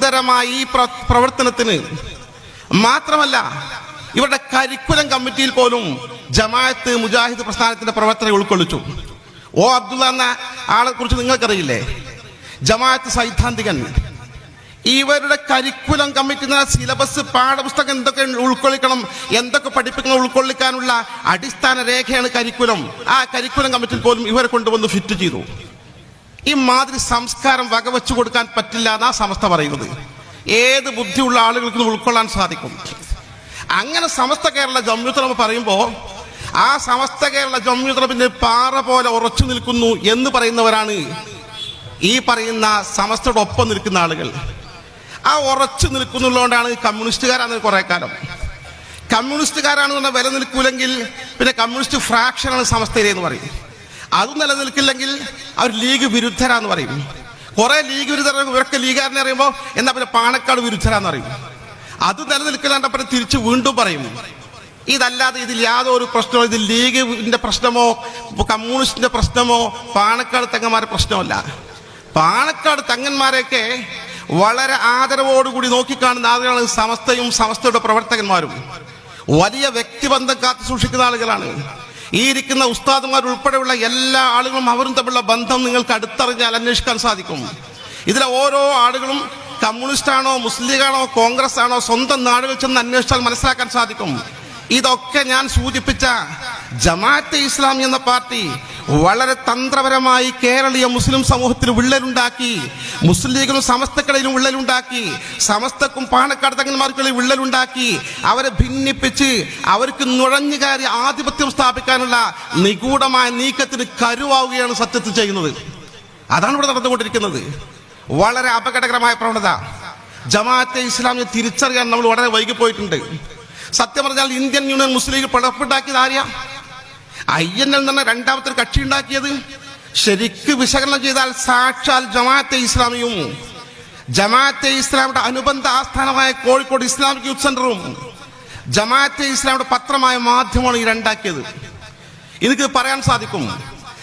ഗുരുതരമായ ഈ പ്ര- പ്രവർത്തനത്തിന് മാത്രമല്ല ഇവരുടെ കരിക്കുലം കമ്മിറ്റിയിൽ പോലും ജമാഅത്ത് മുജാഹിദ് പ്രസ്ഥാനത്തിന്റെ പ്രവർത്തനം ഉൾക്കൊള്ളിച്ചു. ഓ അബ്ദുള്ള എന്ന ആളെ കുറിച്ച് നിങ്ങൾക്കറിയില്ലേ? ജമാഅത്ത് സൈദ്ധാന്തികൻ. ഇവരുടെ കരിക്കുലം കമ്മിറ്റി സിലബസ് പാഠപുസ്തകം എന്തൊക്കെ ഉൾക്കൊള്ളിക്കണം എന്തൊക്കെ പഠിപ്പിക്കണം ഉൾക്കൊള്ളിക്കാനുള്ള അടിസ്ഥാന രേഖയാണ് കരിക്കുലം. ആ കരിക്കുലം കമ്മിറ്റിയിൽ പോലും ഇവരെ കൊണ്ടുവന്ന് ഫിറ്റ് ചെയ്തു. ഈ മാതിരി സംസ്കാരം വകവെച്ചു കൊടുക്കാൻ പറ്റില്ല എന്നാ സമസ്ത പറയുന്നത്. ഏത് ബുദ്ധിയുള്ള ആളുകൾക്കും ഉൾക്കൊള്ളാൻ സാധിക്കും? അങ്ങനെ സമസ്ത കേരള ജമ്യുത്തലമ പറയുമ്പോൾ ആ സമസ്ത കേരള ജമ്യുത്തലമിന്റെ പാറ പോലെ ഉറച്ചു നിൽക്കുന്നു എന്ന് പറയുന്നവരാണ് ഈ പറയുന്ന സമസ്തയുടെ ഒപ്പം നിൽക്കുന്ന ആളുകൾ. ആ ഉറച്ചു നിൽക്കുന്നുള്ളതുകൊണ്ടാണ് കമ്മ്യൂണിസ്റ്റുകാരാണ് കുറെ കാലം. കമ്മ്യൂണിസ്റ്റുകാരാണ് പറഞ്ഞാൽ വില നിൽക്കൂലെങ്കിൽ പിന്നെ കമ്മ്യൂണിസ്റ്റ് ഫ്രാക്ഷനാണ് സമസ്തയിലെന്ന് പറയും. അത് നിലനിൽക്കില്ലെങ്കിൽ അവർ ലീഗ് വിരുദ്ധരാന്ന് പറയും. കുറെ ലീഗ് വിരുദ്ധർ ഇവരൊക്കെ ലീഗുകാരനെ അറിയുമ്പോൾ എന്നാ പിന്നെ പാണക്കാട് വിരുദ്ധരാന്ന് പറയും. അത് നിലനിൽക്കില്ലാണ്ട് പിന്നെ തിരിച്ച് വീണ്ടും പറയും. ഇതല്ലാതെ ഇതിൽ യാതൊരു പ്രശ്നമോ ഇത് ലീഗിന്റെ പ്രശ്നമോ കമ്മ്യൂണിസ്റ്റിന്റെ പ്രശ്നമോ പാണക്കാട് തെങ്ങന്മാരെ പ്രശ്നമല്ല. പാണക്കാട് തങ്ങന്മാരെയൊക്കെ വളരെ ആദരവോടുകൂടി നോക്കിക്കാണുന്ന ആളുകളാണ് സമസ്തയും സമസ്തയുടെ പ്രവർത്തകന്മാരും. വലിയ വ്യക്തിബന്ധം കാത്തു സൂക്ഷിക്കുന്ന ആളുകളാണ്. ഈ ഇരിക്കുന്ന ഉസ്താദുമാർ ഉൾപ്പെടെയുള്ള എല്ലാ ആളുകളും അവരും തമ്മിലുള്ള ബന്ധം നിങ്ങൾക്ക് അടുത്തറിഞ്ഞാൽ അന്വേഷിക്കാൻ സാധിക്കും. ഇതിലെ ഓരോ ആളുകളും കമ്മ്യൂണിസ്റ്റ് ആണോ മുസ്ലിം ലീഗാണോ കോൺഗ്രസ് ആണോ സ്വന്തം നാടുകൾ ചെന്ന് അന്വേഷിച്ചാൽ മനസ്സിലാക്കാൻ സാധിക്കും. ഇതൊക്കെ ഞാൻ സൂചിപ്പിച്ച ജമാഅത്തെ ഇസ്ലാമി എന്ന പാർട്ടി വളരെ തന്ത്രപരമായി കേരളീയ മുസ്ലിം സമൂഹത്തിൽ വിള്ളലുണ്ടാക്കി മുസ്ലിം ലീഗിനും സമസ്തക്കളിലും വിള്ളലുണ്ടാക്കി സമസ്തക്കും പാണക്കാട് തങ്ങന്മാർക്കിടയിൽ വിള്ളലുണ്ടാക്കി അവരെ ഭിന്നിപ്പിച്ച് അവർക്ക് നുഴഞ്ഞു കയറി ആധിപത്യം സ്ഥാപിക്കാനുള്ള നിഗൂഢമായ നീക്കത്തിന് കരുവാവുകയാണ് സത്യത്തിൽ ചെയ്യുന്നത്. അതാണ് ഇവിടെ നടന്നുകൊണ്ടിരിക്കുന്നത്. വളരെ അപകടകരമായ പ്രവണത. ജമാഅത്തെ ഇസ്ലാമിനെ തിരിച്ചറിയാൻ നമ്മൾ വളരെ വൈകിപ്പോയിട്ടുണ്ട്. സത്യം പറഞ്ഞാൽ ഇന്ത്യൻ യൂണിയൻ മുസ്ലിം ലീഗ് പടപ്പുണ്ടാക്കിയത് ആര്യ? എൽ എന്ന രണ്ടാമത്തെ ഒരു കക്ഷി ഉണ്ടാക്കിയത്. ശരിക്ക് വിശകലനം ചെയ്താൽ സാക്ഷാൽ ജമാഅത്തെ ഇസ്ലാമിയും ജമാഅത്തെ ഇസ്ലാമിയുടെ അനുബന്ധ ആസ്ഥാനമായ കോഴിക്കോട് ഇസ്ലാമിക് യൂത്ത് സെന്ററും ജമാഅത്തെ ഇസ്ലാമിയുടെ പത്രമായ മാധ്യമമാണ് ഈ രണ്ടാക്കിയത്. എനിക്ക് പറയാൻ സാധിക്കും.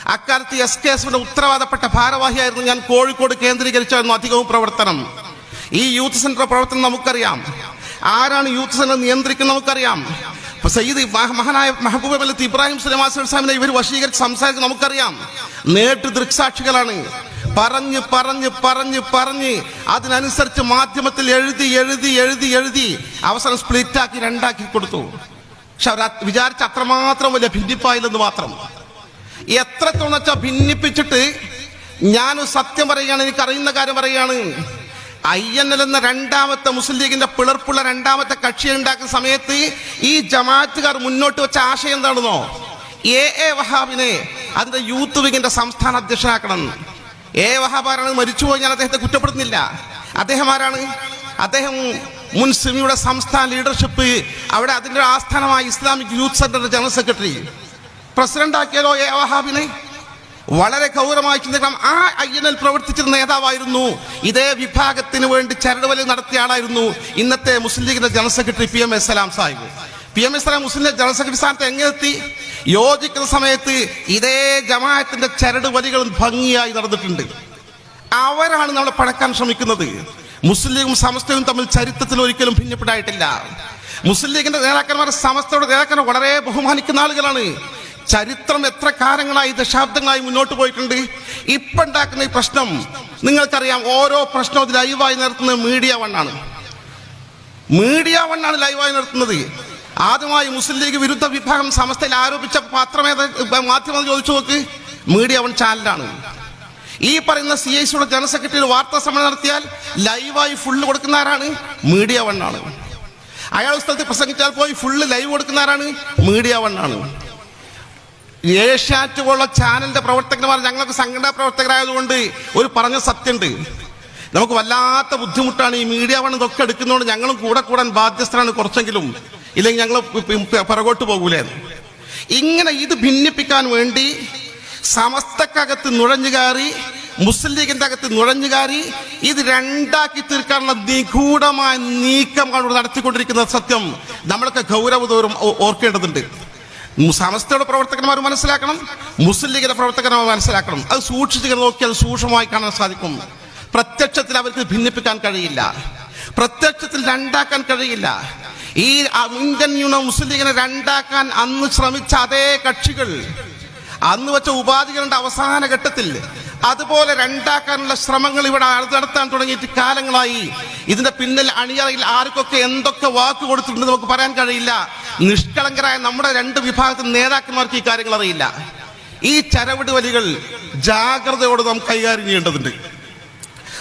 അക്കാലത്ത് എസ് കെ എസിന്റെ ഉത്തരവാദപ്പെട്ട ഭാരവാഹിയായിരുന്നു ഞാൻ കോഴിക്കോട് കേന്ദ്രീകരിച്ചായിരുന്നു അധികവും പ്രവർത്തനം. ഈ യൂത്ത് സെന്റർ പ്രവർത്തനം നമുക്കറിയാം. ആരാണ് യൂത്ത് സെന്റർ നിയന്ത്രിക്കുന്നത് നമുക്കറിയാം. ഇപ്പൊ സയ്യിദ് മഹാനായ മെഹബൂബ് അലത്ത് ഇബ്രാഹിം സുലമാസ്ലാമിനെ ഇവർ വശീകരിച്ച് സംസാരിച്ച് നമുക്കറിയാം. നേട്ട് ദൃക്സാക്ഷികളാണ്. പറഞ്ഞ് പറഞ്ഞ് പറഞ്ഞ് പറഞ്ഞ് അതിനനുസരിച്ച് മാധ്യമത്തിൽ എഴുതി എഴുതി എഴുതി എഴുതി അവസാനം സ്പ്ലിറ്റാക്കി രണ്ടാക്കി കൊടുത്തു. പക്ഷെ അവർ വിചാരിച്ച അത്രമാത്രം വലിയ ഭിന്നിപ്പായില്ലെന്ന് മാത്രം. എത്ര തുണച്ച ഭിന്നിപ്പിച്ചിട്ട് ഞാൻ സത്യം പറയുകയാണ് എനിക്ക് അറിയുന്ന കാര്യം പറയുകയാണ്. ഐ എൻ എൽ എന്ന രണ്ടാമത്തെ മുസ്ലിം ലീഗിന്റെ പിളർപ്പുള്ള രണ്ടാമത്തെ കക്ഷി ഉണ്ടാക്കുന്ന സമയത്ത് ഈ ജമാഅത്തുകാർ മുന്നോട്ട് വെച്ച ആശയം എന്താണെന്നോ? എ എ വഹാബിനെ അതിന്റെ യൂത്ത് വിങ്ങിന്റെ സംസ്ഥാന അധ്യക്ഷനാക്കണം. എ വഹാബ് ആരാണ്? മരിച്ചുപോയി ഞാൻ അദ്ദേഹത്തെ കുറ്റപ്പെടുത്തുന്നില്ല. അദ്ദേഹം ആരാണ്? അദ്ദേഹം മുൻ സിമിയുടെ സംസ്ഥാന ലീഡർഷിപ്പ് അവിടെ അതിന്റെ ആസ്ഥാനമായ ഇസ്ലാമിക് യൂത്ത് സെന്ററിന്റെ ജനറൽ സെക്രട്ടറി. പ്രസിഡന്റ് ആക്കിയാലോ എ വഹാബിനെ? വളരെ ഗൗരവമായി ചിന്തിക്കണം ആ എൽ പ്രവർത്തിച്ചിരുന്ന നേതാവായിരുന്നു. ഇതേ വിഭാഗത്തിന് വേണ്ടി ചരടുവലി നടത്തിയ ആളായിരുന്നു ഇന്നത്തെ മുസ്ലിം ലീഗിന്റെ general secretary P M S Salam Sahib. P M S Salam Muslim League general secretary സ്ഥാനത്ത് എങ്ങനെ എത്തി യോജിക്കുന്ന സമയത്ത് ഇതേ ജമാഅത്തിന്റെ ചരടുവലികളും ഭംഗിയായി നടന്നിട്ടുണ്ട്. അവരാണ് നമ്മളെ പഴക്കാൻ ശ്രമിക്കുന്നത്. മുസ്ലിം ലീഗും സമസ്തയും തമ്മിൽ ചരിത്രത്തിൽ ഒരിക്കലും ഭിന്നപ്പെട്ടായിട്ടില്ല മുസ്ലിം ലീഗിന്റെ നേതാക്കന്മാരെ സമസ്തയുടെ നേതാക്കന്മാർ വളരെ ബഹുമാനിക്കുന്ന ആളുകളാണ്. ചരിത്രം എത്ര കാലങ്ങളായി ദശാബ്ദങ്ങളായി മുന്നോട്ട് പോയിട്ടുണ്ട്. ഇപ്പൊ ഉണ്ടാക്കുന്ന ഈ പ്രശ്നം നിങ്ങൾക്കറിയാം ഓരോ പ്രശ്നവും ലൈവായി നടത്തുന്നത് മീഡിയ വണ്ണാണ് മീഡിയ വണ്ണാണ് ലൈവായി നടത്തുന്നത് ആദ്യമായി മുസ്ലിം ലീഗ് വിരുദ്ധ വിഭാഗം സമസ്തയിൽ ആരോപിച്ച പാത്രമേ മാധ്യമം ചോദിച്ചു നോക്ക് മീഡിയ വൺ ചാനലാണ്. ഈ പറയുന്ന സി ഐ സിയുടെ ജനറൽ സെക്രട്ടറി വാർത്താ സമ്മേളനം നടത്തിയാൽ ലൈവായി ഫുള്ള് കൊടുക്കുന്ന ആരാണ്? മീഡിയ വൺ ആണ്. അയാൾ സ്ഥലത്ത് പ്രസംഗിച്ചാൽ പോയി ഫുള്ള് ലൈവ് കൊടുക്കുന്ന ആരാണ്? മീഡിയ വൺ ആണ്. ഏഷ്യാറ്റ് പോലുള്ള ചാനലിന്റെ പ്രവർത്തകന്മാർ ഞങ്ങൾക്ക് സംഘടനാ പ്രവർത്തകരായതുകൊണ്ട് ഒരു പറഞ്ഞ സത്യമുണ്ട് നമുക്ക് വല്ലാത്ത ബുദ്ധിമുട്ടാണ് ഈ മീഡിയ വൺ ഇതൊക്കെ എടുക്കുന്നതുകൊണ്ട് ഞങ്ങളും കൂടെ കൂടാൻ ബാധ്യസ്ഥരാണ് കുറച്ചെങ്കിലും. ഇല്ലെങ്കിൽ ഞങ്ങൾ പിറകോട്ട് പോകൂലേ. ഇങ്ങനെ ഇത് ഭിന്നിപ്പിക്കാൻ വേണ്ടി സമസ്തക്കകത്ത് നുഴഞ്ഞു കയറി മുസ്ലിം ലീഗിന്റെ അകത്ത് നുഴഞ്ഞു കയറി ഇത് രണ്ടാക്കി തീർക്കാനുള്ള നിഗൂഢമായ നീക്കം നടത്തിക്കൊണ്ടിരിക്കുന്ന സത്യം. നമ്മളൊക്കെ ഗൗരവതോറും ഓർക്കേണ്ടതുണ്ട്. സമസ്തയുടെ പ്രവർത്തകന്മാർ മനസ്സിലാക്കണം മുസ്ലിം ലീഗിന്റെ പ്രവർത്തകന്മാർ മനസ്സിലാക്കണം. അത് സൂക്ഷിച്ച് നോക്കിയാൽ സൂക്ഷ്മമായി കാണാൻ സാധിക്കും. പ്രത്യക്ഷത്തിൽ അവർക്ക് ഭിന്നിപ്പിക്കാൻ കഴിയില്ല. പ്രത്യക്ഷത്തിൽ രണ്ടാക്കാൻ കഴിയില്ല. ഈ ഇന്ത്യൻ യൂണിയൻ മുസ്ലിം ലീഗിനെ രണ്ടാക്കാൻ അന്ന് ശ്രമിച്ച അതേ കക്ഷികൾ അന്ന് വെച്ച ഉപാധികളുടെ അവസാന ഘട്ടത്തിൽ അതുപോലെ രണ്ടാക്കാനുള്ള ശ്രമങ്ങൾ ഇവിടെ നടത്താൻ തുടങ്ങിയിട്ട് കാലങ്ങളായി. ഇതിന്റെ പിന്നിൽ അണിയറയിൽ ആർക്കൊക്കെ എന്തൊക്കെ വാക്ക് കൊടുത്തിട്ടുണ്ട് നമുക്ക് പറയാൻ കഴിയില്ല. നിഷ്കളങ്കരായ നമ്മുടെ രണ്ട് വിഭാഗത്തിൽ നേതാക്കന്മാർക്ക് ഈ കാര്യങ്ങൾ അറിയില്ല. ഈ ചരവിട് വലികൾ ജാഗ്രതയോടെ നാം കൈകാര്യം ചെയ്യേണ്ടതുണ്ട്.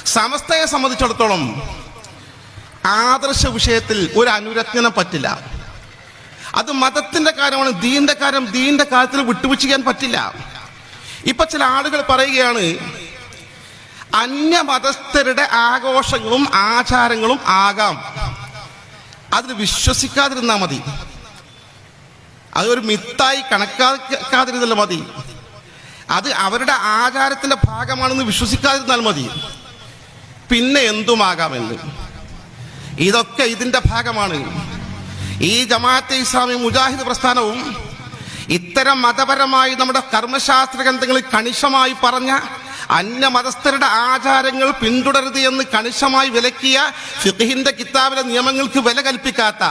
സമസ്തയെ സംബന്ധിച്ചിടത്തോളം ആദർശ വിഷയത്തിൽ ഒരു അനുരജ്ഞനം പറ്റില്ല. അത് മതത്തിന്റെ കാര്യമാണ് ദീന്റെ കാര്യം ദീന്റെ കാര്യത്തിൽ വിട്ടുവീഴ്ച പറ്റില്ല. ഇപ്പൊ ചില ആളുകൾ പറയുകയാണ് അന്യമതസ്ഥരുടെ ആഘോഷങ്ങളും ആചാരങ്ങളും ആകാം. അതിൽ വിശ്വസിക്കാതിരുന്നാൽ മതി. അതൊരു മിത്തായി കണക്കാക്കാതിരുന്നാൽ മതി. അത് അവരുടെ ആചാരത്തിന്റെ ഭാഗമാണെന്ന് വിശ്വസിക്കാതിരുന്നാൽ മതി. പിന്നെ എന്തുമാകാമെന്ന്? ഇതൊക്കെ ഇതിന്റെ ഭാഗമാണ്. ഈ ജമാഅത്തെ ഇസ്ലാമി മുജാഹിദ് പ്രസ്ഥാനവും ഇത്തരം മതപരമായി നമ്മുടെ കർമ്മശാസ്ത്ര ഗ്രന്ഥങ്ങളിൽ കണിശമായി പറഞ്ഞ അന്യമതസ്ഥരുടെ ആചാരങ്ങൾ പിന്തുടരുത് എന്ന് കണിശമായി വിലക്കിയ ഫിഖിന്റെ കിതാബിലെ നിയമങ്ങൾക്ക് വില കൽപ്പിക്കാത്ത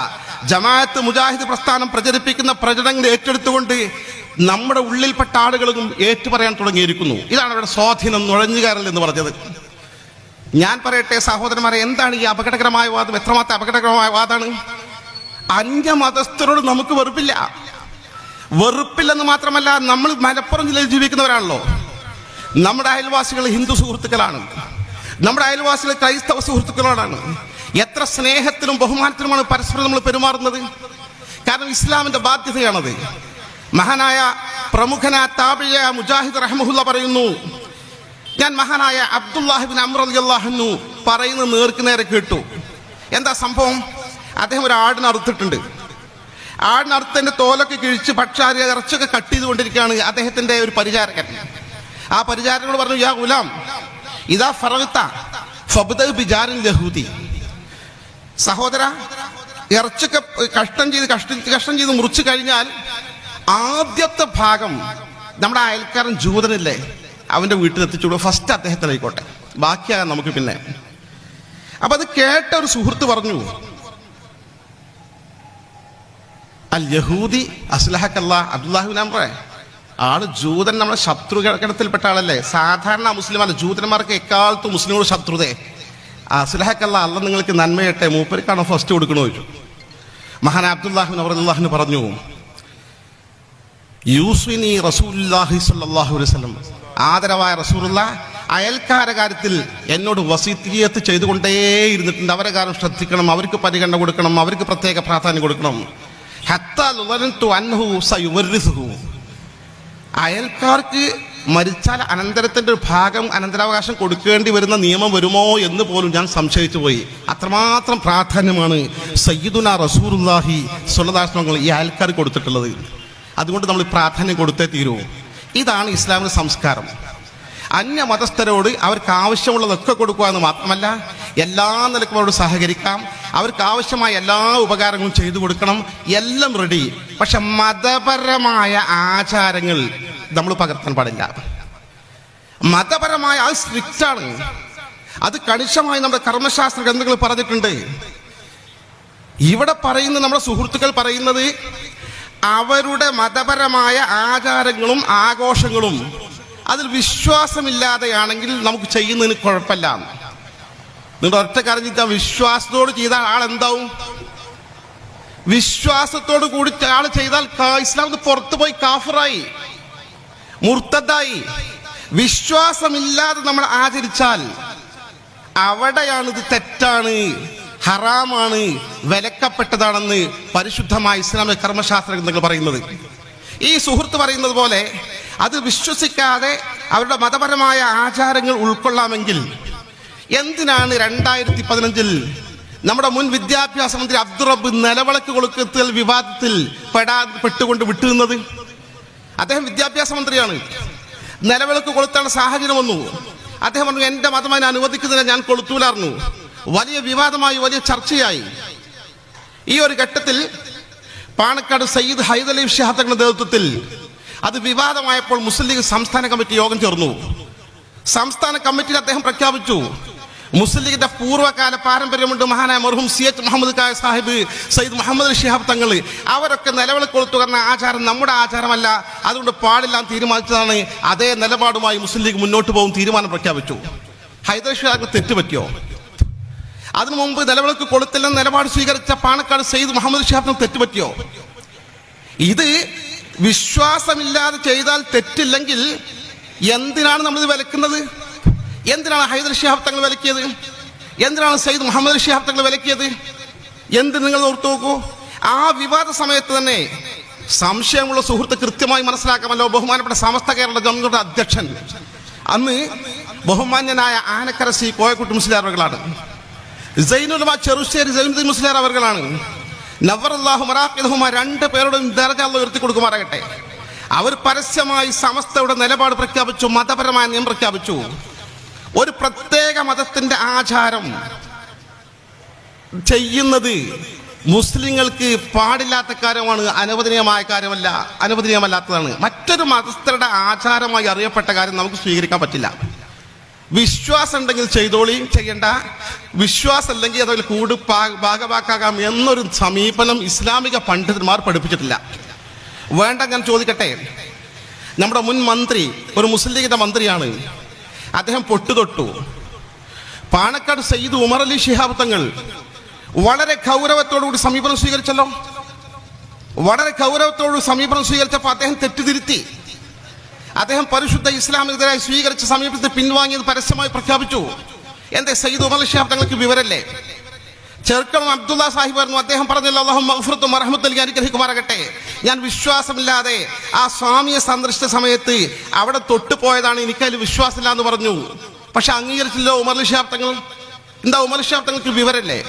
ജമാഅത്ത് മുജാഹിദ് പ്രസ്ഥാനം പ്രചരിപ്പിക്കുന്ന പ്രചരണങ്ങൾ ഏറ്റെടുത്തുകൊണ്ട് നമ്മുടെ ഉള്ളിൽപ്പെട്ട ആളുകളും ഏറ്റുപറയാൻ തുടങ്ങിയിരിക്കുന്നു. ഇതാണ് അവരുടെ സ്വാധീനം നുഴഞ്ഞുകയറൽ എന്ന് പറഞ്ഞത്. ഞാൻ പറയട്ടെ സഹോദരന്മാരെ എന്താണ് ഈ അപകടകരമായ വാദം? എത്രമാത്രം അപകടകരമായ വാദമാണ് അന്യമതസ്ഥരോട് നമുക്ക് വെറുപ്പില്ല. വെറുപ്പില്ലെന്ന് മാത്രമല്ല നമ്മൾ മലപ്പുറം ജില്ലയിൽ ജീവിക്കുന്നവരാണല്ലോ. നമ്മുടെ അയൽവാസികൾ ഹിന്ദു സുഹൃത്തുക്കളാണ്. നമ്മുടെ അയൽവാസികൾ ക്രൈസ്തവ സുഹൃത്തുക്കളോടാണ് എത്ര സ്നേഹത്തിലും ബഹുമാനത്തിലുമാണ് പരസ്പരം നമ്മൾ പെരുമാറുന്നത്? കാരണം ഇസ്ലാമിന്റെ ബാധ്യതയാണത്. മഹാനായ പ്രമുഖന താപിഴ മുജാഹിദ് റഹ്മുല്ല പറയുന്നു ഞാൻ മഹാനായ അബ്ദുല്ലാഹിബിൻ അമ്ര അള്ളാഹുന്നു പറയുന്നത് നേർക്ക് നേരെ കേട്ടു. എന്താ സംഭവം? അദ്ദേഹം ഒരു ആടിനെ അറുത്തിട്ടുണ്ട്. ആടിനെ അറുത്തതിന്റെ തോലൊക്കെ കിഴിച്ച് ഭക്ഷാരി ഇറച്ചൊക്കെ കട്ട് ചെയ്തുകൊണ്ടിരിക്കുകയാണ് അദ്ദേഹത്തിന്റെ ഒരു പരിചാരകൻ. ആ പരിചാരകനോട് പറഞ്ഞു യാ ഗുലാം ഇതാ ഫറത്ത ഫബുദ് ബിജാരിൻ ലഹൂതി സഹോദര ഇറച്ചൊക്കെ കഷ്ടം ചെയ്ത് കഷ്ട കഷ്ടം ചെയ്ത് മുറിച്ചു കഴിഞ്ഞാൽ ആദ്യത്തെ ഭാഗം നമ്മുടെ അയൽക്കാരൻ ജൂതനില്ലേ അവന്റെ എത്തിച്ചുള്ളൂ ഫസ്റ്റ് അദ്ദേഹത്തിനായിക്കോട്ടെ. ബാക്കിയാകാം നമുക്ക് പിന്നെ. അപ്പൊ അത് കേട്ട ഒരു സുഹൃത്ത് പറഞ്ഞു അൽ യഹൂദി അസ്ലഹക്കല്ലാ അബ്ദുല്ലാഹിബിൻ അമ്രേ. ആൾ ജൂതൻ നമ്മുടെ ശത്രു ഗണത്തിൽപ്പെട്ട ആളല്ലേ. സാധാരണ മുസ്ലിം അല്ല ജൂതന്മാർക്ക് എക്കാലത്തും മുസ്ലിമോട് ശത്രുതേ. അസ്ലഹക്കല്ല അല്ല നിങ്ങൾക്ക് നന്മയട്ടെ മൂപ്പരിക്കാണോ ഫസ്റ്റ് കൊടുക്കണോ ചോദിച്ചു. മഹാൻ അബ്ദുല്ലാഹിബിൻ അബ്ദുല്ലാഹിന് പറഞ്ഞു സ്വല്ലല്ലാഹു അലൈഹി വസല്ലം. ആദരവായ റസൂലുള്ള അയൽക്കാര കാര്യത്തിൽ എന്നോട് വസീത്തിയത്ത് ചെയ്തുകൊണ്ടേ ഇരുന്നിട്ടുണ്ട് അവരെ കാര്യം ശ്രദ്ധിക്കണം അവർക്ക് പരിഗണന കൊടുക്കണം അവർക്ക് പ്രത്യേക പ്രാധാന്യം കൊടുക്കണം. അയൽക്കാർക്ക് മരിച്ചാൽ അനന്തരത്തിന്റെ ഒരു ഭാഗം അനന്തരാവകാശം കൊടുക്കേണ്ടി വരുന്ന നിയമം വരുമോ എന്ന് പോലും ഞാൻ സംശയിച്ചു പോയി. അത്രമാത്രം പ്രാധാന്യമാണ് സയ്യിദുന റസൂറുല്ലാഹി സുലദാശ്രമങ്ങൾ ഈ അയൽക്കാർ കൊടുത്തിട്ടുള്ളത്. അതുകൊണ്ട് നമ്മൾ പ്രാധാന്യം കൊടുത്തേ തീരുമോ ഇതാണ് ഇസ്ലാമിന്റെ സംസ്കാരം. അന്യ മതസ്ഥരോട് അവർക്ക് ആവശ്യമുള്ളതൊക്കെ കൊടുക്കുക എന്ന് മാത്രമല്ല എല്ലാ നിലക്കും അവരോട് സഹകരിക്കാം. അവർക്ക് ആവശ്യമായ എല്ലാ ഉപകാരങ്ങളും ചെയ്തു കൊടുക്കണം. എല്ലാം റെഡി പക്ഷെ മതപരമായ ആചാരങ്ങൾ നമ്മൾ പകർത്താൻ പാടില്ല. മതപരമായ അത് സ്ട്രിക്റ്റാണ് അത് കണിശമായി നമ്മുടെ കർമ്മശാസ്ത്ര ഗ്രന്ഥങ്ങൾ പറഞ്ഞിട്ടുണ്ട്. ഇവിടെ പറയുന്ന നമ്മുടെ സുഹൃത്തുക്കൾ പറയുന്നത് അവരുടെ മതപരമായ ആചാരങ്ങളും ആഘോഷങ്ങളും അതിൽ വിശ്വാസമില്ലാതെയാണെങ്കിൽ നമുക്ക് ചെയ്യുന്നതിന് കുഴപ്പമില്ല. നിങ്ങൾ ഒറ്റ കറിഞ്ഞിട്ട് വിശ്വാസത്തോട് ചെയ്താൽ ആൾ എന്താവും വിശ്വാസത്തോട് കൂടി ആൾ ചെയ്താൽ ഇസ്ലാമിന് പുറത്തു പോയി കാഫറായി മുർത്തതായി വിശ്വാസമില്ലാതെ നമ്മൾ ആചരിച്ചാൽ അവിടെയാണ് ഇത് തെറ്റാണ് ഹറാമാണ് വിലക്കപ്പെട്ടതാണെന്ന് പരിശുദ്ധമായ ഇസ്ലാമിക കർമ്മശാസ്ത്ര ഗ്രന്ഥങ്ങൾ പറയുന്നത്. ഈ സുഹൃത്ത് പറയുന്നത് പോലെ അത് വിശ്വസിക്കാതെ അവരുടെ മതപരമായ ആചാരങ്ങൾ ഉൾക്കൊള്ളാമെങ്കിൽ എന്തിനാണ് രണ്ടായിരത്തി പതിനഞ്ചിൽ നമ്മുടെ മുൻ വിദ്യാഭ്യാസ മന്ത്രി അബ്ദുറബ് നിലവിളക്ക് കൊളുക്കത്തിൽ വിവാദത്തിൽ പെടാ പെട്ടുകൊണ്ട് വിട്ടുന്നത് അദ്ദേഹം വിദ്യാഭ്യാസ മന്ത്രിയാണ്. നിലവിളക്ക് കൊളുത്താണ് സാഹചര്യം വന്നു. അദ്ദേഹം പറഞ്ഞു എന്റെ മതം അതിനെ അനുവദിക്കുന്നതിനെ ഞാൻ കൊളുത്തൂലായിരുന്നു വലിയ വിവാദമായി വലിയ ചർച്ചയായി. ഈ ഒരു ഘട്ടത്തിൽ പാണക്കാട് സയ്യിദ് ഹൈദലി ഷഹാ തങ്ങളുടെ നേതൃത്വത്തിൽ അത് വിവാദമായപ്പോൾ മുസ്ലിം ലീഗ് സംസ്ഥാന കമ്മിറ്റി യോഗം ചേർന്നു. സംസ്ഥാന കമ്മിറ്റിയിൽ അദ്ദേഹം പ്രഖ്യാപിച്ചു. മുസ്ലിം ലീഗിന്റെ പൂർവകാല പാരമ്പര്യമുണ്ട് മഹാനായ മർഹും സി എച്ച് മുഹമ്മദ് കായ സാഹിബ് സയ്യിദ് മുഹമ്മദ് ഷിഹാബ് തങ്ങൾ. അവരൊക്കെ നിലവിളി കൊടുത്തു കാരണം ആചാരം നമ്മുടെ ആചാരമല്ല. അതുകൊണ്ട് പാടില്ല തീരുമാനിച്ചതാണ് അതേ നിലപാടുമായി മുസ്ലിം ലീഗ് മുന്നോട്ട് പോകും തീരുമാനം പ്രഖ്യാപിച്ചു. ഷിഹാബിന് തെറ്റുപറ്റിയോ അതിനു മുമ്പ് നിലവിളക്ക് കൊളുത്തില്ലെന്ന നിലപാട് സ്വീകരിച്ച പാണക്കാട് സയ്യിദ് മുഹമ്മദ് ഷിഹാബിന് തെറ്റുപറ്റിയോ ഇത് വിശ്വാസമില്ലാതെ ചെയ്താൽ തെറ്റില്ലെങ്കിൽ എന്തിനാണ് നമ്മളിത് വിലക്കുന്നത്? എന്തിനാണ് ഹൈദർ ഷിഹാബ്ദങ്ങൾ വിലക്കിയത്? എന്തിനാണ് സയ്യിദ് മുഹമ്മദ് ഷിഹാബ്ദങ്ങൾ വിലക്കിയത്? എന്ത് നിങ്ങൾ ഓർത്തു നോക്കൂ. ആ വിവാദ സമയത്ത് തന്നെ സംശയമുള്ള സുഹൃത്ത് കൃത്യമായി മനസ്സിലാക്കാമല്ലോ. ബഹുമാനപ്പെട്ട സമസ്ത കേരള ഗവൺമെന്റിന്റെ അധ്യക്ഷൻ. അന്ന് ബഹുമാന്യനായ ആനക്കര സി കോയക്കുട്ടി മുസ്ലിയാർ അവർ ചെറുശ്ശേരി മുസ്ലിയാർ അവർ നവറല്ലാഹു മറാഖിദഹുമ രണ്ട് പേരോടും ദർജ അല്ലാഹു ഉയർത്തി കൊടുക്കുമാറാകട്ടെ. അവർ പരസ്യമായി സമസ്തയുടെ നിലപാട് പ്രഖ്യാപിച്ചു മതപരമായ നിയമം പ്രഖ്യാപിച്ചു. ഒരു പ്രത്യേക മതത്തിന്റെ ആചാരം ചെയ്യുന്നത് മുസ്ലിങ്ങൾക്ക് പാടില്ലാത്ത കാര്യമാണ് അനുവദനീയമായ കാര്യമല്ല അനുവദനീയമല്ലാത്തതാണ്. മറ്റൊരു മതസ്ഥരുടെ ആചാരമായി അറിയപ്പെട്ട കാര്യം നമുക്ക് സ്വീകരിക്കാൻ പറ്റില്ല. വിശ്വാസം ഉണ്ടെങ്കിൽ ചെയ്തോളി ചെയ്യണ്ട. വിശ്വാസം അല്ലെങ്കിൽ അതിൽ കൂട് ഭാഗമാക്കാം എന്നൊരു സമീപനം ഇസ്ലാമിക പണ്ഡിതന്മാർ പഠിപ്പിച്ചിട്ടില്ല. വേണ്ട ഞാൻ ചോദിക്കട്ടെ? നമ്മുടെ മുൻ മന്ത്രി ഒരു മുസ്ലിം ലീഗിന്റെ മന്ത്രിയാണ്. അദ്ദേഹം പൊട്ടുതൊട്ടു. പാണക്കാട് സയ്യിദ് ഉമർ അലി ശിഹാബ് തങ്ങൾ വളരെ ഗൗരവത്തോടുകൂടി സമീപനം സ്വീകരിച്ചല്ലോ. വളരെ ഗൗരവത്തോടു സമീപനം സ്വീകരിച്ചപ്പോൾ അദ്ദേഹം തെറ്റുതിരുത്തി. അദ്ദേഹം പരിശുദ്ധ ഇസ്ലാമിനെതിരായി സ്വീകരിച്ച സമീപത്തെ പിൻവാങ്ങിയത് പരസ്യമായി പ്രഖ്യാപിച്ചു. എന്റെ സയ്യിദ് ഉമർ ശിഹാബ് തങ്ങൾക്ക് വിവരല്ലേ? ചെറുക്കണം അബ്ദുള്ള സാഹിബ് ആയിരുന്നു അദ്ദേഹം പറഞ്ഞല്ലോ അള്ളാഹു മഹഫുറത്തും മറഹമത്തലി അനുഗ്രഹിക്കുമാറാകട്ടെ. ഞാൻ വിശ്വാസമില്ലാതെ ആ സ്വാമിയെ സന്ദർശിച്ച സമയത്ത് അവിടെ തൊട്ടു പോയതാണ് എനിക്കതിൽ വിശ്വാസമില്ല എന്ന് പറഞ്ഞു. പക്ഷെ അംഗീകരിച്ചില്ലോ ഉമർ ഷിഹാബ് തങ്ങൾ. എന്താ ഉമർ ഷിഹാബ് തങ്ങൾക്ക് വിവരല്ലേ?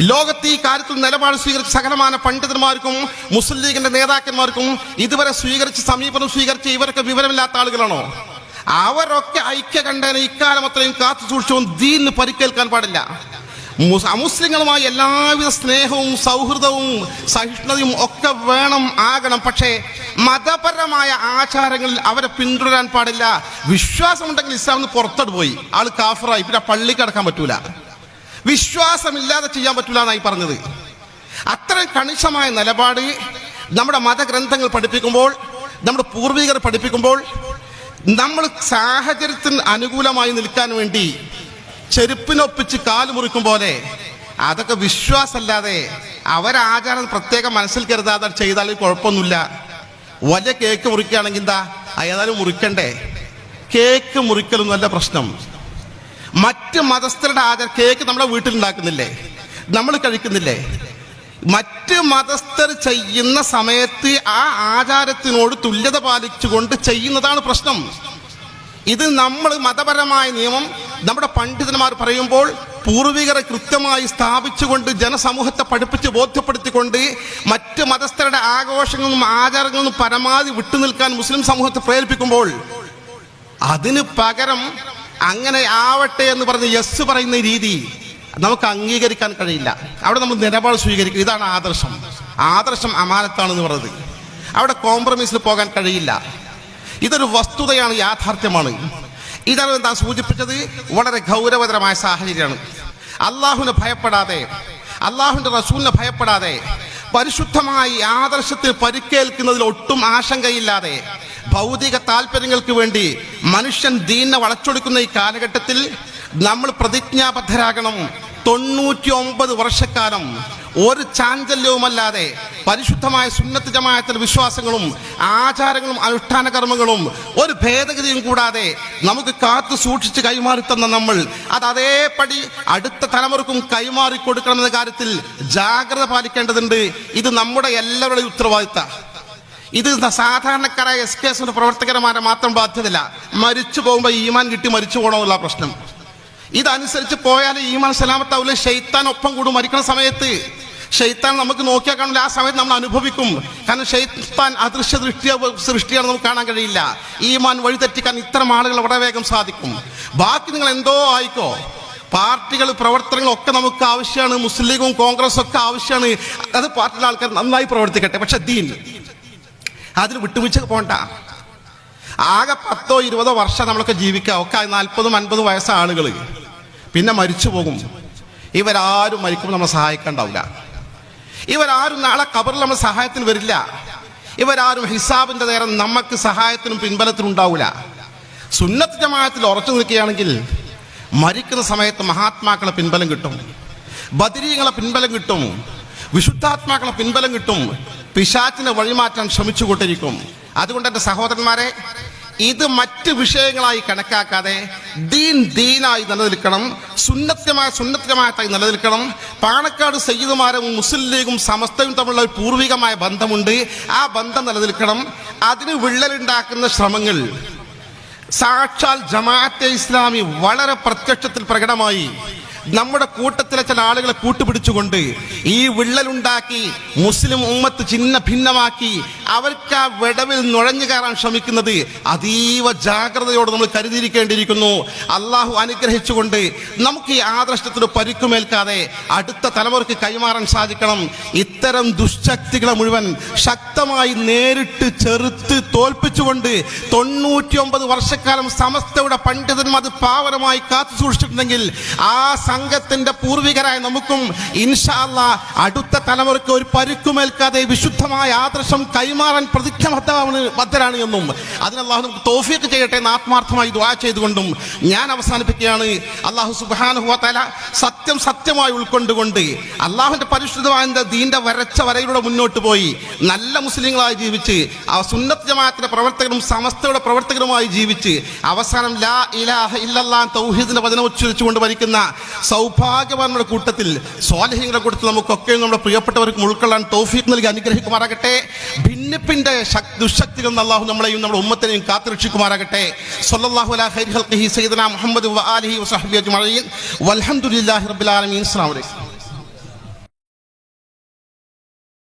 ലോകത്ത് ഈ കാര്യത്തിൽ നിലപാട് സ്വീകരിച്ച സകലമാന പണ്ഡിതന്മാർക്കും മുസ്ലിം ലീഗിന്റെ നേതാക്കന്മാർക്കും ഇതുവരെ സ്വീകരിച്ച് സമീപനം സ്വീകരിച്ച ഇവരൊക്കെ വിവരമില്ലാത്ത ആളുകളാണോ? അവരൊക്കെ ഐക്യകണ്ഠേന ഇക്കാലം അത്രയും കാത്തു സൂക്ഷിച്ചും ദീനിന് പരിക്കേൽക്കാൻ പാടില്ല. മുസ്- അമുസ്ലിങ്ങളുമായി എല്ലാവിധ സ്നേഹവും സൗഹൃദവും സഹിഷ്ണുതയും ഒക്കെ വേണം ആകണം. പക്ഷേ മതപരമായ ആചാരങ്ങളിൽ അവരെ പിന്തുടരാൻ പാടില്ല. വിശ്വാസമുണ്ടെങ്കിൽ ഇസ്ലാമിന് പുറത്തോട്ട് പോയി. ആൾ കാഫറായി. പിന്നെ പള്ളിക്ക് അടക്കാൻ പറ്റൂല. വിശ്വാസമില്ലാതെ ചെയ്യാൻ പറ്റില്ല എന്നായി പറഞ്ഞത്. അത്രയും കണിശമായ നിലപാട് നമ്മുടെ മതഗ്രന്ഥങ്ങൾ പഠിപ്പിക്കുമ്പോൾ നമ്മുടെ പൂർവികർ പഠിപ്പിക്കുമ്പോൾ നമ്മൾ സാഹചര്യത്തിന് അനുകൂലമായി നിൽക്കാൻ വേണ്ടി ചെരുപ്പിനൊപ്പിച്ച് കാൽ മുറിക്കും പോലെ അതൊക്കെ വിശ്വാസമല്ലാതെ അവരാചാരം പ്രത്യേകം മനസ്സിൽ കരുതാതെ ചെയ്താൽ കുഴപ്പമൊന്നുമില്ല. വലിയ കേക്ക് മുറിക്കുകയാണെങ്കിൽ എന്താ? ഏതായാലും മുറിക്കണ്ടേ? കേക്ക് മുറിക്കലൊന്നും അല്ല പ്രശ്നം. മറ്റ് മതസ്ഥരുടെ ആചാരം കേക്ക് നമ്മുടെ വീട്ടിൽ ഉണ്ടാക്കുന്നില്ലേ നമ്മൾ കഴിക്കുന്നില്ലേ? മറ്റ് മതസ്ഥർ ചെയ്യുന്ന സമയത്ത് ആ ആചാരത്തിനോട് തുല്യത പാലിച്ചുകൊണ്ട് ചെയ്യുന്നതാണ് പ്രശ്നം. ഇത് നമ്മൾ മതപരമായ നിയമം നമ്മുടെ പണ്ഡിതന്മാർ പറയുമ്പോൾ പൂർവികരെ കൃത്യമായി സ്ഥാപിച്ചുകൊണ്ട് ജനസമൂഹത്തെ പഠിപ്പിച്ച് ബോധ്യപ്പെടുത്തിക്കൊണ്ട് മറ്റ് മതസ്ഥരുടെ ആഘോഷങ്ങളും ആചാരങ്ങളും പരമാവധി വിട്ടുനിൽക്കാൻ മുസ്ലിം സമൂഹത്തെ പ്രേരിപ്പിക്കുമ്പോൾ അതിന് പകരം അങ്ങനെ ആവട്ടെ എന്ന് പറഞ്ഞ് യെസ് പറയുന്ന രീതി നമുക്ക് അംഗീകരിക്കാൻ കഴിയില്ല. അവിടെ നമ്മൾ നിലപാട് സ്വീകരിക്കും. ഇതാണ് ആദർശം. ആദർശം അമാനത്താണെന്ന് പറയുന്നത് അവിടെ കോംപ്രമൈസിൽ പോകാൻ കഴിയില്ല. ഇതൊരു വസ്തുതയാണ് യാഥാർത്ഥ്യമാണ്. ഇതാണ് എന്താ സൂചിപ്പിച്ചത്? വളരെ ഗൗരവതരമായ സാഹചര്യമാണ്. അള്ളാഹുവിനെ ഭയപ്പെടാതെ അള്ളാഹുവിന്റെ റസൂലിനെ ഭയപ്പെടാതെ പരിശുദ്ധമായി ആദർശത്തിൽ പരിക്കേൽക്കുന്നതിൽ ഒട്ടും ആശങ്കയില്ലാതെ ഭൗതിക താല്പര്യങ്ങൾക്ക് വേണ്ടി മനുഷ്യൻ ദീനെ വളച്ചൊടുക്കുന്ന ഈ കാലഘട്ടത്തിൽ നമ്മൾ പ്രതിജ്ഞാബദ്ധരാകണം. തൊണ്ണൂറ്റി ഒമ്പത് വർഷക്കാലം ഒരു ചാഞ്ചല്യവുമല്ലാതെ പരിശുദ്ധമായ സുന്നത്ത് ജമാഅത്തിന്റെ വിശ്വാസങ്ങളും ആചാരങ്ങളും അനുഷ്ഠാന കർമ്മങ്ങളും ഒരു ഭേദഗതിയും കൂടാതെ നമുക്ക് കാത്തു സൂക്ഷിച്ച് കൈമാറി തന്ന നമ്മൾ അത് അതേപടി അടുത്ത തലമുറക്കും കൈമാറി കൊടുക്കണമെന്ന കാര്യത്തിൽ ജാഗ്രത പാലിക്കേണ്ടതുണ്ട്. ഇത് നമ്മുടെ എല്ലാവരുടെയും ഉത്തരവാദിത്ത. ഇത് സാധാരണക്കാരായ എസ് കെ എസിന്റെ പ്രവർത്തകന്മാരെ മാത്രം ബാധ്യതയില്ല. മരിച്ചു പോകുമ്പോൾ ഈമാൻ കിട്ടി മരിച്ചു പോകണമെന്നുള്ള പ്രശ്നം. ഇതനുസരിച്ച് പോയാൽ ഈമാൻ സലാമത്താവില്ല ഷെയ്ത്താൻ ഒപ്പം കൂടും മരിക്കുന്ന സമയത്ത്. ഷെയ്ത്താൻ നമുക്ക് നോക്കിയാൽ കാണില്ല ആ സമയത്ത് നമ്മൾ അനുഭവിക്കും. കാരണം ഷെയ്ത്താൻ അദൃശ്യ ദൃഷ്ടിയ സൃഷ്ടിയാണ് നമുക്ക് കാണാൻ കഴിയില്ല. ഈമാൻ വഴിതെറ്റിക്കാൻ ഇത്തരം ആളുകൾ വളരെ വേഗം സാധിക്കും? ബാക്കി നിങ്ങൾ എന്തോ ആയിക്കോ? പാർട്ടികൾ പ്രവർത്തനങ്ങളൊക്കെ നമുക്ക് ആവശ്യമാണ്. മുസ്ലിം ലീഗും കോൺഗ്രസ് ഒക്കെ ആവശ്യമാണ്. അത് പാർട്ടിയിലെ ആൾക്കാർ നന്നായി പ്രവർത്തിക്കട്ടെ. പക്ഷെ ദീൻ അതിന് വിട്ടുവീഴ്ച പോണ്ട. ആകെ പത്തോ ഇരുപതോ വർഷം നമ്മളൊക്കെ ജീവിക്കാം ഒക്കെ നാൽപ്പതും അൻപതും വയസ്സ ആളുകൾ പിന്നെ മരിച്ചു പോകും. ഇവരാരും മരിക്കുമ്പോൾ നമ്മളെ സഹായിക്കണ്ടാവില്ല ഇവരാരും നാളെ കബറിൽ നമ്മൾ സഹായത്തിന് വരില്ല. ഇവരാരും ഹിസാബിന്റെ നേരം നമുക്ക് സഹായത്തിനും പിൻബലത്തിനും ഉണ്ടാവില്ല സുന്നത്ത് ജമാഅത്തിൽ ഉറച്ചു നിൽക്കുകയാണെങ്കിൽ മരിക്കുന്ന സമയത്ത് മഹാത്മാക്കളെ പിൻബലം കിട്ടും. ബദരീങ്ങളെ പിൻബലം കിട്ടും. വിശുദ്ധാത്മാക്കളെ പിൻബലം കിട്ടും. പിശാച്ചിനെ വഴിമാറ്റാൻ ശ്രമിച്ചുകൊണ്ടിരിക്കും. അതുകൊണ്ട് എന്റെ സഹോദരന്മാരെ ഇത് മറ്റ് വിഷയങ്ങളായി കണക്കാക്കാതെ ദീൻ ദീനായി നിലനിൽക്കണം സുന്നത്യമായ സുന്നത്യമായിട്ടായി നിലനിൽക്കണം. പാണക്കാട് സയ്യിദുമാരും മുസ്ലിം ലീഗും സമസ്തയും തമ്മിലുള്ള ഒരു പൂർവികമായ ബന്ധമുണ്ട്. ആ ബന്ധം നിലനിൽക്കണം. അതിന് വിള്ളലുണ്ടാക്കുന്ന ശ്രമങ്ങൾ. സാക്ഷാൽ ജമാഅത്തെ ഇസ്ലാമി വളരെ പ്രത്യക്ഷത്തിൽ പ്രകടമായി. നമ്മുടെ കൂട്ടത്തിലെ ചില ആളുകളെ കൂട്ടുപിടിച്ചുകൊണ്ട് ഈ വിള്ളലുണ്ടാക്കി മുസ്ലിം ഉമ്മത്ത് ചിഹ്ന ഭിന്നമാക്കി അവർക്ക് ആ വിടവിൽ നുഴഞ്ഞു കയറാൻ ശ്രമിക്കുന്നത് അതീവ ജാഗ്രതയോട് നമ്മൾ കരുതിയിരിക്കേണ്ടിയിരിക്കുന്നു. അള്ളാഹു അനുഗ്രഹിച്ചുകൊണ്ട് നമുക്ക് ഈ ആദർശത്തിന് പരിക്കുമേൽക്കാതെ അടുത്ത തലമുറയ്ക്ക് കൈമാറാൻ സാധിക്കണം. ഇത്തരം ദുശക്തികളെ മുഴുവൻ ശക്തമായി നേരിട്ട് ചെറുത്ത് തോൽപ്പിച്ചുകൊണ്ട് തൊണ്ണൂറ്റിയൊമ്പത് വർഷക്കാലം സമസ്തയുടെ പണ്ഡിതന്മാർ അത് പാവനമായി കാത്തു സൂക്ഷിച്ചിട്ടുണ്ടെങ്കിൽ ആ സംഘത്തിന്റെ പൂർവികരായ നമുക്കും ഇൻഷാല്ല അടുത്ത തലമുറയ്ക്ക് ഒരു പരുക്കുമേൽക്കാതെ വിശുദ്ധമായ ആദർശം കൈമാറാൻ പ്രതിജ്ഞബദ്ധമാണ് ബദ്ധരാണ് എന്നും. അതിനല്ലാഹു നമുക്ക് തോഫിയൊക്കെ ചെയ്യട്ടെ എന്ന് ആത്മാർത്ഥമായി ദ്വാ ചെയ്തുകൊണ്ടും ഞാൻ അവസാനിപ്പിക്കുകയാണ്. അള്ളാഹു സുബാനുഹുവല സത്യം സത്യമായി ഉൾക്കൊണ്ടുകൊണ്ട് അള്ളാഹുവിന്റെ പരിശുദ്ധമായ ദീന്റെ വരച്ച വരയിലൂടെ മുന്നോട്ട് പോയി നല്ല മുസ്ലിങ്ങളായി ജീവിച്ച് സുന്നത്ത് ജമാഅത്തിന്റെ പ്രവർത്തകരും സമസ്തയുടെ പ്രവർത്തകരുമായി ജീവിച്ച് അവസാനം ലാ ഇലാഹ ഇല്ലല്ലാ തൗഹീദിന്റെ വചനം ഉച്ചരിച്ചുകൊണ്ട് ഭരിക്കുന്ന സൗഭാഗ്യവാന്മാരുടെ കൂട്ടത്തിൽ സ്വാലഹിങ്ങളുടെ കൂട്ടത്തിൽ നമുക്കൊക്കെ നമ്മുടെ പ്രിയപ്പെട്ടവർക്ക് ഉൾക്കൊള്ളാൻ തൗഫീഖ് നൽകി അനുഗ്രഹിക്കുമാറാകട്ടെ. ഭിന്നിപ്പിന്റെ ശക്- ദുശക്തികൾ അള്ളാഹു നമ്മളെയും നമ്മുടെ ഉമ്മത്തിനെയും കാത്തുരക്ഷിക്കുമാറാകട്ടെ. സല്ലല്ലാഹു അലാ സയ്യിദന മുഹമ്മദ് വ ആലിഹി റബ്ബിൽ ആലമീൻ. അസ്സലാമു അലൈക്കും.